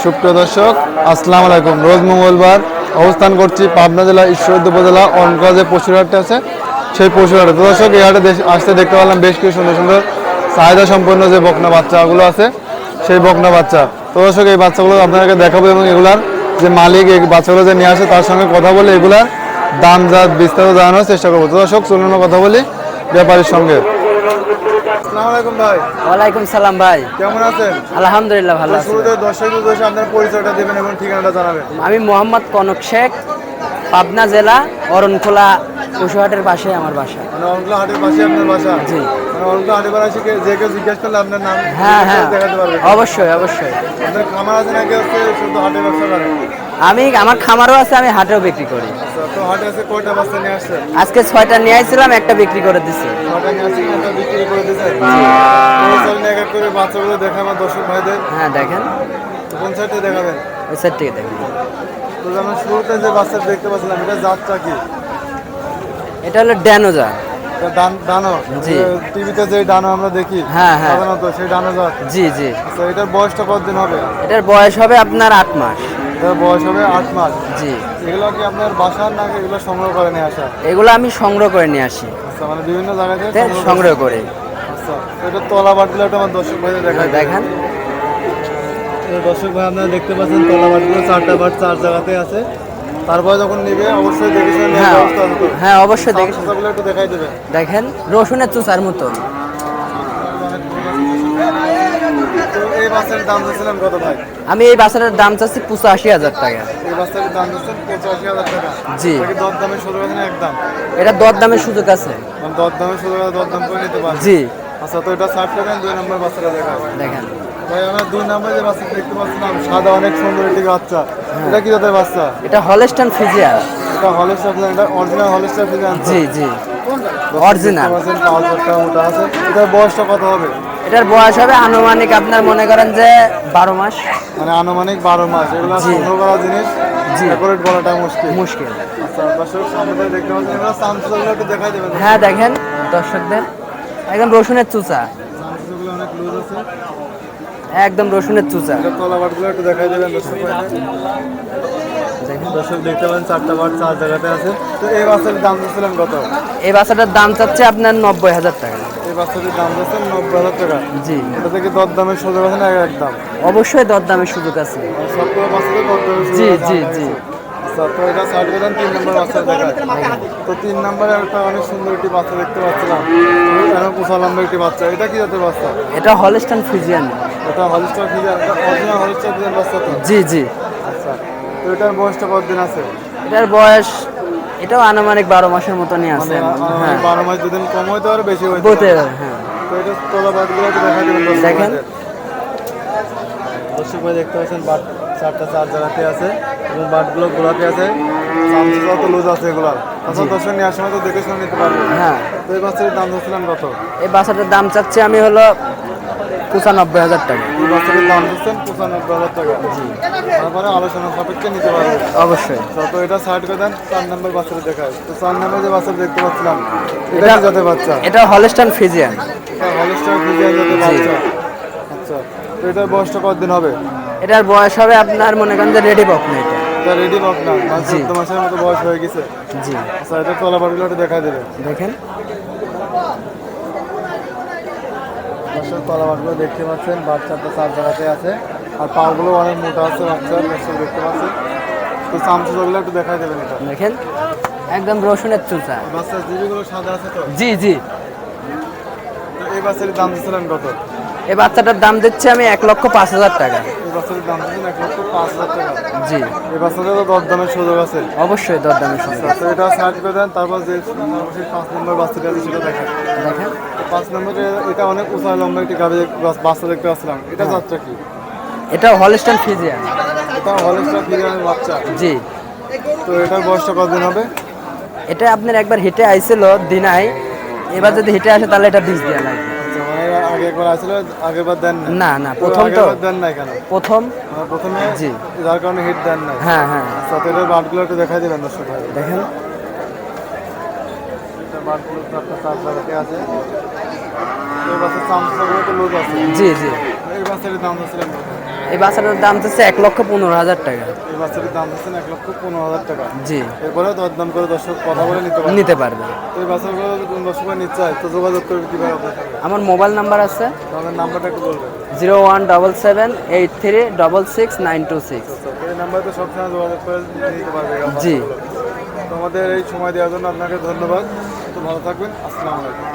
সুপ্রিয় দর্শক, আসসালামু আলাইকুম। রোজ মঙ্গলবার অবস্থান করছি পাবনা জেলা, ঈশ্বরদী উপজেলা অনকা যে পশুর হাটটা আছে। সেই পশুর হাটে। তো দর্শক, এই হাটে আসতে দেখতে পেলাম বেশ কিছু সুন্দর সুন্দর চাহিদা সম্পন্ন যে বকনা বাচ্চাগুলো আছে, সেই বকনা বাচ্চা। তো দর্শক, এই বাচ্চাগুলো আপনাদেরকে দেখাবো এবং এগুলার যে মালিক, এই বাচ্চাগুলো যে নিয়ে আসে, তার সঙ্গে কথা বলে এগুলার দাম জাত বিস্তারিত জানানোর চেষ্টা করব। তো দর্শক, চলুন কথা বলি ব্যাপারীর সঙ্গে। আসসালামু আলাইকুম ভাই। ওয়ালাইকুম সালাম ভাই। কেমন আছেন? আলহামদুলিল্লাহ ভালো আছি। শুরুতে দর্শক উদ্দেশ্যে আপনার পরিচয়টা দেবেন এবং ঠিকানাটা জানাবেন। আমি মোহাম্মদ কনক শেখ পাবনা জেলা অরণখোলা পশুহাটের পাশে আমার বাসা। মানে হাটের পাশে আপনার বাসা? জি। কে- যে কেউ জিজ্ঞেস করলে আপনার নাম হ্যাঁ হ্যাঁ। দেখাতে পারবে। অবশ্যই অবশ্যই। আপনার খামার আছে নাকি হচ্ছে শুধু হাটে ব্যবসা করেন আমি আমার খামারও আছে আমি হাটেও বিক্রি করি। আচ্ছা, তো হাটে আছে কয়টা বাচ্চা নিয়ে আসছে? আজকে ছয়টা নিয়ে আসছিলাম একটা বিক্রি করে দিছি। ছয়টা নিয়ে আসছে একটা বিক্রি করে দিয়েছে চলেন এক এক করে বাচ্চাগুলো দেখা আমার দর্শক ভাইদের। হ্যাঁ দেখেন। কোন সাইডে দেখাবেন? ওই সাইডটিকে দেখেন। তো আমরা শুরুতে যে বাচ্চা দেখতে পাচ্ছিলাম এটা জাতটা কি? এটা হলো ড্যানোজা ডান ডানো জি। টিভিতে যে ডানো আমরা দেখি হ্যাঁ, হ্যাঁ। সাধারণত সেই ডানো জাত জি জি। আচ্ছা এটার বয়সটা কতদিন হবে? এটার বয়স হবে আপনার আট মাস। এটার বয়স হবে আট মাস। জি। এগুলো কি আপনার বাসার নাকি এগুলো সংগ্রহ করে নিয়ে আসা? এগুলো আমি সংগ্রহ করে নিয়ে আসি। আচ্ছা মানে বিভিন্ন জায়গা থেকে তে সংগ্রহ করে আচ্ছা তো এটা তলা বাটগুলো একটা আমার দর্শক ভাই দেখা দেখেন। দর্শক ভাই আপনারা দেখতে পাচ্ছেন তলা বাটগুলো চারটা বাট চার জায়গাতে আছে। তারপরে যখন নিবে অবশ্যই দেখে শুনে হ্যাঁ হ্যাঁ অবশ্যই দেখে একটু দেখাই দেবে। দেখেন রসুনের চুচার মতো। তো এই বাসের দাম আমি চাচ্ছি পঁচাশি হাজার টাকা। জি। এটা দর দামের সুযোগ আছে। দর দর দাম করে নিতে জি। আচ্ছা তো এটা দুই নম্বর দেখা দেখেন। ভাই আমরা দুই নম্বরে যে বাচ্চা দেখতে পাচ্ছিলাম সাদা অনেক সুন্দর একটি বাচ্চা। এটা কি জাতের বাচ্চা? এটা হলস্টান এটা হলেস্টার ফিজান এটা অরিজিনাল হলেস্টার জি জি। অরিজিনাল আছে। এটার বয়সটা কত হবে? এটার বয়স হবে আনুমানিক আপনার মনে করেন যে বারো মাস। মানে আনুমানিক বারো মাস। এগুলো সংগ্রহ করা জিনিস। ডেকোরেট বলাটা মুশকিল। মুশকিল। আচ্ছা হ্যাঁ দেখেন। দর্শকদের একদম রসুনের চুচা। অনেক লুজ আছে। একদম রসুনের চুচা। একটু দেখাই দেবেন দর্শক দেখতে চারটা বাট চার জায়গাতে আছে। তো এই বাচ্চাটির দাম কত? এই বাচ্চাটার দাম চাচ্ছে আপনার নব্বই হাজার টাকা। এই বাচ্চাটির দাম নব্বই হাজার টাকা? জি। এটা থেকে সুযোগ আছে না এক একদম অবশ্যই দর দামের সুযোগ আছে। সবগুলো বাচ্চাদের দর জি, জি। আচ্ছা তো এটা তিন নম্বর বাচ্চা তো তিন নম্বরে একটা অনেক সুন্দর একটি বাচ্চা দেখতে পাচ্ছিলাম। এরকম পোষা লম্বা একটি বাচ্চা। এটা কি জাতের বাচ্চা? এটা হলস্টান ফিজিয়ান। এটা হলিস্টার ফিজার অরিজিনাল হলিস্টার ফিজার বাচ্চা তো? জি জি। আচ্ছা তো এটার বয়সটা কতদিন আছে? এটার বয়স এটাও আনুমানিক বারো মাসের মতনই আছে। মানে হ্যাঁ। বারো মাস দুদিন কম হইতে পারে বেশি হইতে পারে। হ্যাঁ। তো এটা তোলা দেখা দেবেন দেখেন। দর্শক ভাই দেখতে পাচ্ছেন বাট চারটা চার জায়গাতে আছে এবং বাটগুলো গোলাতে আছে। তো লুজ আছে এগুলার তাছাড়া দর্শক নেওয়ার সময় তো দেখে শুনে নিতে পারবে হ্যাঁ। তো এই বাচ্চাটির দাম ধরছিলেন কত? এই বাসাটার দাম চাচ্ছি আমি হলো পঁচানব্বই হাজার টাকা। এই বাচ্চাটির দাম ধরছেন পঁচানব্বই হাজার টাকা। তারপরে আলোচনা সাপেক্ষে নিতে পারবে অবশ্যই। তো এটা সাইড করে দেন চার নম্বর বাচ্চাটা দেখায়। তো চার নম্বর যে বাচ্চাটা দেখতে পাচ্ছিলাম এটা কি বাচ্চা? এটা হলস্টান ফিজিয়ান এটা হলিস্টার ফিজিয়ান জাতের বাচ্চা। আচ্ছা তো এটার বয়সটা কতদিন হবে? এটার বয়স হবে আপনার মনে করেন যে রেডি বক না এটা। এটা রেডি বক না। চোদ্দ মাসের মতো বয়স হয়ে গেছে। জি। আচ্ছা এটা তলা একটু দেখা দেবে দেখেন। দর্শক তলা বাটগুলো দেখতে পাচ্ছেন বাচ্চাটা চার জায়গাতে আছে আর পাগুলো অনেক মোটা আছে বাচ্চার দর্শক দেখতে পাচ্ছেন। তো চামচুগুলো একটু দেখা দেবেন এটা। দেখেন একদম রসুনের চুচা। বাচ্চার জিবিগুলো সাদা আছে তো? জি জি। তো এই বাচ্চাটির দাম দিচ্ছিলেন কত? এই বাচ্চাটার দাম দিচ্ছি আমি এক লক্ষ পাঁচ হাজার টাকা। এই বাচ্চাটির দাম দিচ্ছেন এক লক্ষ পাঁচ হাজার টাকা। জি। এই বাচ্চাটা তো দরদামের সুযোগ আছে। অবশ্যই দরদামের তো এটা সার্চ করে দেন তারপর যে পাঁচ নম্বর বাচ্চাটা আছে সেটা দেখেন। পাঁচ নম্বরে এটা অনেক উঁচা লম্বা একটি গাড়ি বাচ্চা দেখতে পাচ্ছিলাম। এটা যাত্রা কি? এটা হলস্টান ফিজিয়ান এটা হলিস্টার ফিগারের বাচ্চা। জি। তো এটার বয়সটা কতদিন হবে? এটা আপনার একবার হেঁটে আইছিল দিনাই। এবার যদি হেঁটে আসে তাহলে এটা বীজ দেওয়া লাগবে। আচ্ছা, মানে আগে একবার আগেরবার দেন না না প্রথম তো। দেন নাই কেন? প্রথম। মানে প্রথমে জি। যার কারণে হিট দেন নাই। হ্যাঁ হ্যাঁ। আচ্ছা তো বাটগুলো একটু দেখাই দেবেন দর্শক দেখেন। বাটগুলো তো আপনার চার জায়গাতে আছে এই বাসের চামচগুলো তো লুজ আছে জি জি। এই বাসের দাম হচ্ছিলেন এই বাচ্চাটার দাম হচ্ছে এক লক্ষ পনেরো হাজার টাকা। এই বাচ্চাটির দাম দিচ্ছেন এক লক্ষ পনেরো হাজার টাকা। জি। এরপরে দরদাম করে দর্শক কথা বলে নিতে পারবে। নিতে পারবে। এই বাচ্চাগুলো যদি দর্শক নিতে চায় তো যোগাযোগ করবে কীভাবে আমার মোবাইল নাম্বার আছে। তাহলে নাম্বারটা একটু বলবেন। Zero one double seven eight three double six nine two six. এই নাম্বারে তো সবসময় যোগাযোগ করে নিতে পারবে জি। বাচ্চাগুলো। তো আমাদের এই সময় দেওয়ার জন্য আপনাকে ধন্যবাদ। তো ভালো থাকবেন। আসসালামু আলাইকুম।